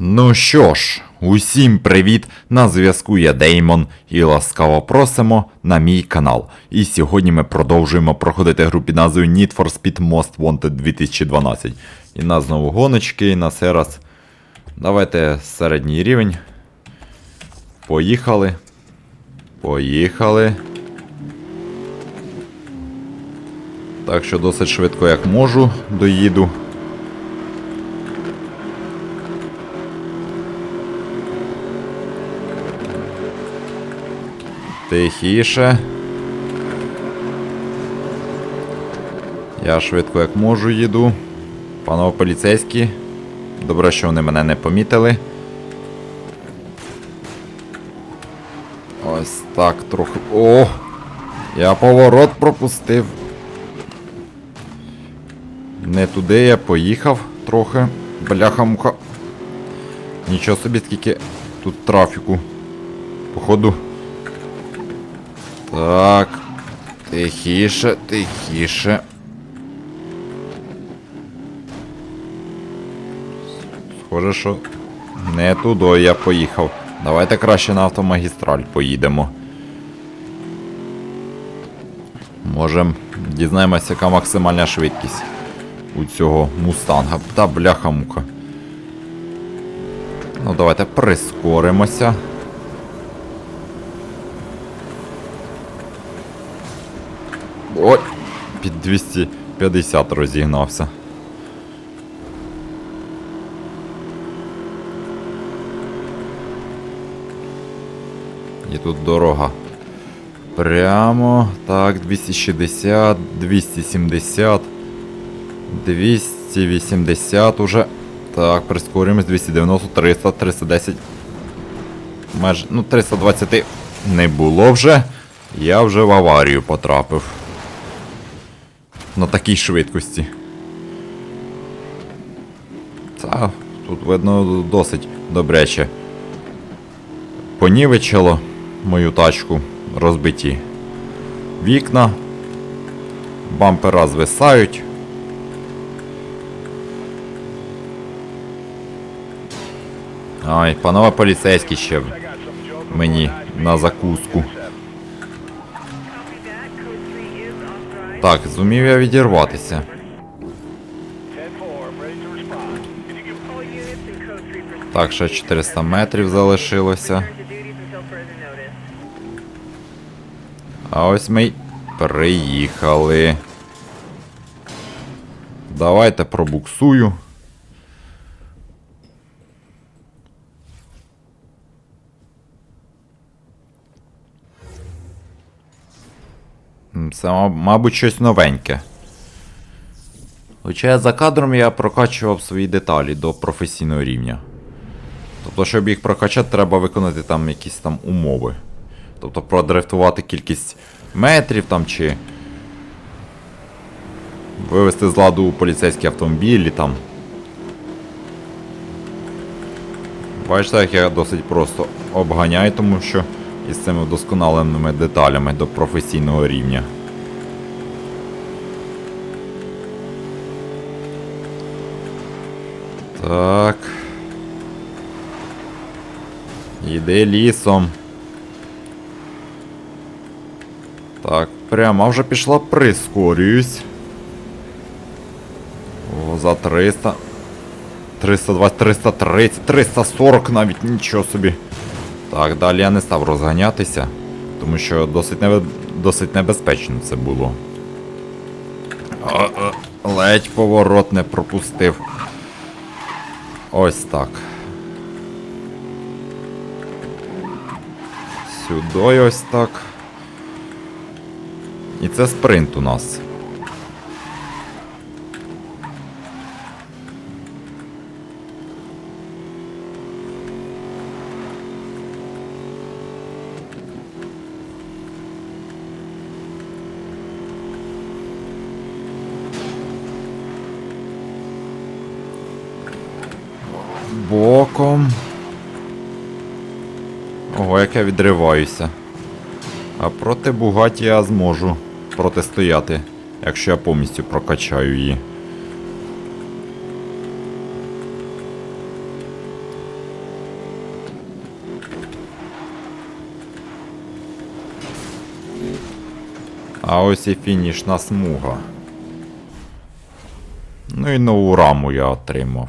Ну що ж, усім привіт! На зв'язку я Деймон і ласкаво просимо на мій канал. І сьогодні ми продовжуємо проходити гру під назвою Need for Speed Most Wanted 2012. І нас знову гоночки, і на цей раз. Давайте середній рівень. Поїхали. Поїхали. Так що досить швидко як можу, доїду. Тихіше. Я швидко як можу їду. Панове поліцейські. Добре, що вони мене не помітили. Ось так трохи. О! Я поворот пропустив. Не туди я поїхав трохи. Бляха-муха. Нічого собі, скільки тут трафіку. Походу. Так. Тихіше, тихіше. Схоже, що не туди я поїхав. Давайте краще на автомагістраль поїдемо. Можем дізнаємося, яка максимальна швидкість у цього мустанга. Та бляха-муха. Ну, давайте прискоримося. Ой, під 250 розігнався. І тут дорога. Прямо. Так, 260, 270, 280 уже. Так, прискорюємось 290, 300, 310. Майже, ну, 320 не було вже. Я вже в аварію потрапив. На такій швидкості. Та, тут видно досить добряче. Понівечило мою тачку, розбиті вікна, бампера звисають. Ай, панове поліцейські ще мені на закуску. Так, зумів я відірватися. Так, ще 400 метрів залишилося. А ось ми й приїхали. Давайте пробуксую. Це, мабуть, щось новеньке. Хоча за кадром я прокачував свої деталі до професійного рівня. Тобто, щоб їх прокачати, треба виконати там якісь там умови. Тобто продрифтувати кількість метрів там чи. Вивести з ладу поліцейські автомобілі там. Бачите, як я досить просто обганяю, тому що із цими вдосконаленими деталями до професійного рівня. Так. Іди лісом. Так, прямо вже пішла прискорююсь. О, за 300. 320, 330, 340 навіть нічого собі. Так, далі я не став розганятися, тому що досить, небе... досить небезпечно це було. Ледь поворот не пропустив. Ось так. Сюди ось так. І це спринт у нас. боком. Ого, як я відриваюся. А проти Бугаті я зможу протистояти, якщо я повністю прокачаю її. А ось і фінішна смуга. Ну і нову раму я отримав.